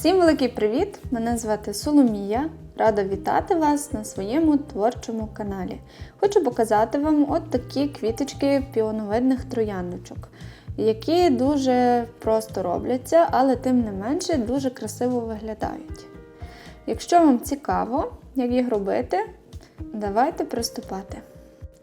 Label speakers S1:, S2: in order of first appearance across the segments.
S1: Всім великий привіт! Мене звати Соломія. Рада вітати вас на своєму творчому каналі. Хочу показати вам от такі квіточки піоновидних трояндочок, які дуже просто робляться, але тим не менше дуже красиво виглядають. Якщо вам цікаво, як їх робити, давайте приступати.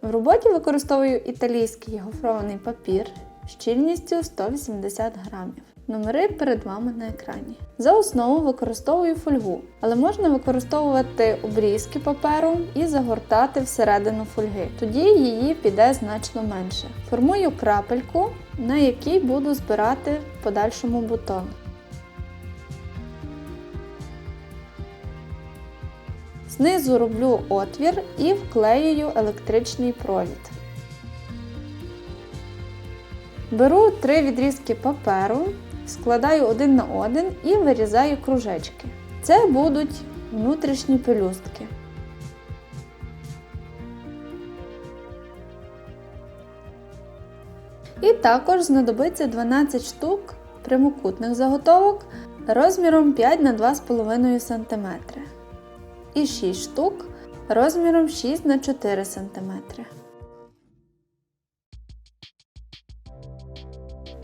S1: В роботі використовую італійський гофрований папір щільністю 180 грамів. Номери перед вами на екрані. За основу використовую фольгу, але можна використовувати обрізки паперу і загортати всередину фольги. Тоді її піде значно менше. Формую крапельку, на якій буду збирати в подальшому бутон. Знизу роблю отвір і вклеюю електричний провід. Беру три відрізки паперу, складаю один на один і вирізаю кружечки. Це будуть внутрішні пелюстки. І також знадобиться 12 штук прямокутних заготовок розміром 5 на 2,5 см і 6 штук розміром 6 на 4 см.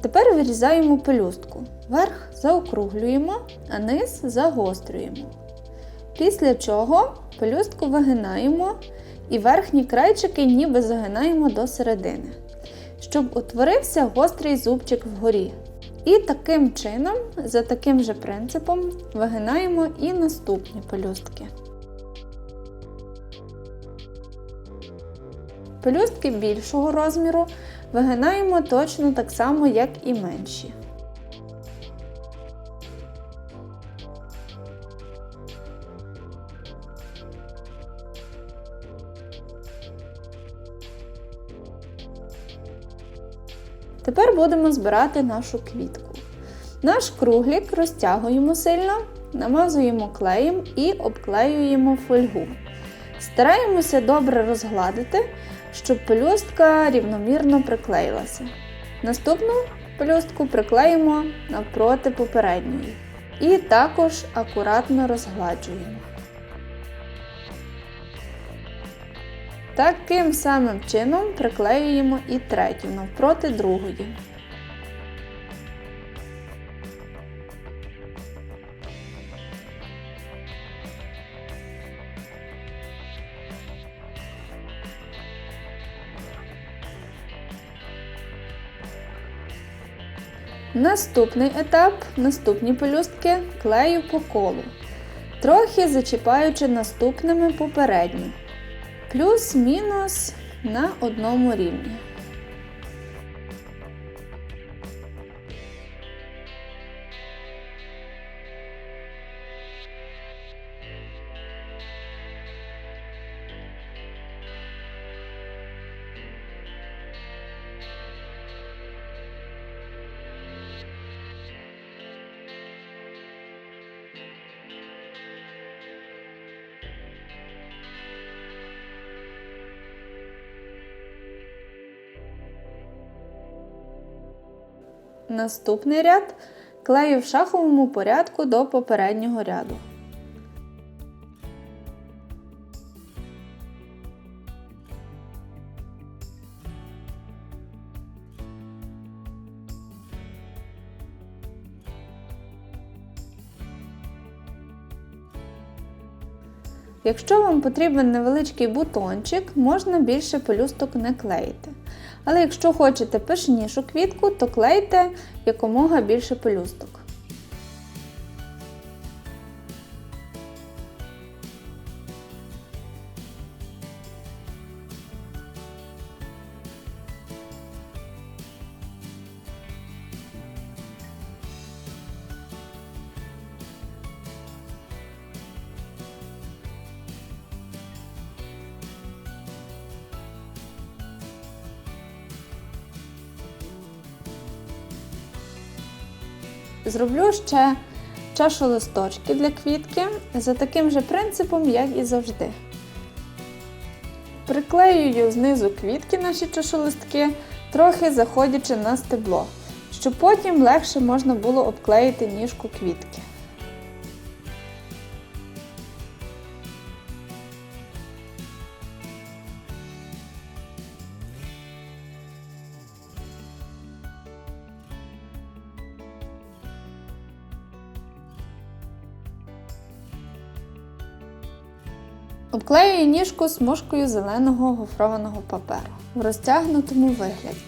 S1: Тепер вирізаємо пелюстку. Верх заокруглюємо, а низ загострюємо. Після чого пелюстку вигинаємо і верхні крайчики ніби загинаємо до середини, щоб утворився гострий зубчик вгорі. І таким чином, за таким же принципом, вигинаємо і наступні пелюстки. Пелюстки більшого розміру вигинаємо точно так само, як і менші. Тепер будемо збирати нашу квітку. Наш круглік розтягуємо сильно, намазуємо клеєм і обклеюємо фольгу. Стараємося добре розгладити, щоб пелюстка рівномірно приклеїлася. Наступну пелюстку приклеїмо навпроти попередньої. І також акуратно розгладжуємо. Таким самим чином приклеюємо і третю навпроти другої. Наступний етап, наступні пелюстки клею по колу, трохи зачіпаючи наступними попередні. Плюс-мінус на одному рівні. Наступний ряд клею в шаховому порядку до попереднього ряду. Якщо вам потрібен невеличкий бутончик, можна більше пелюсток не клеїти. Але якщо хочете пишнішу квітку, то клейте якомога більше пелюсток. Зроблю ще чашу листочки для квітки за таким же принципом, як і завжди. Приклеюю знизу квітки наші чашолистки, трохи заходячи на стебло, щоб потім легше можна було обклеїти ніжку квітки. Обклеюю ніжку смужкою зеленого гофрованого паперу в розтягнутому вигляді.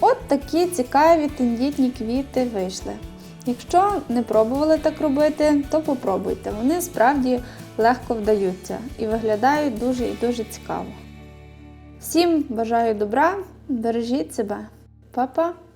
S1: От такі цікаві тендітні квіти вийшли. Якщо не пробували так робити, то попробуйте. Вони справді легко вдаються і виглядають дуже і дуже цікаво. Всім бажаю добра, бережіть себе, Па-па!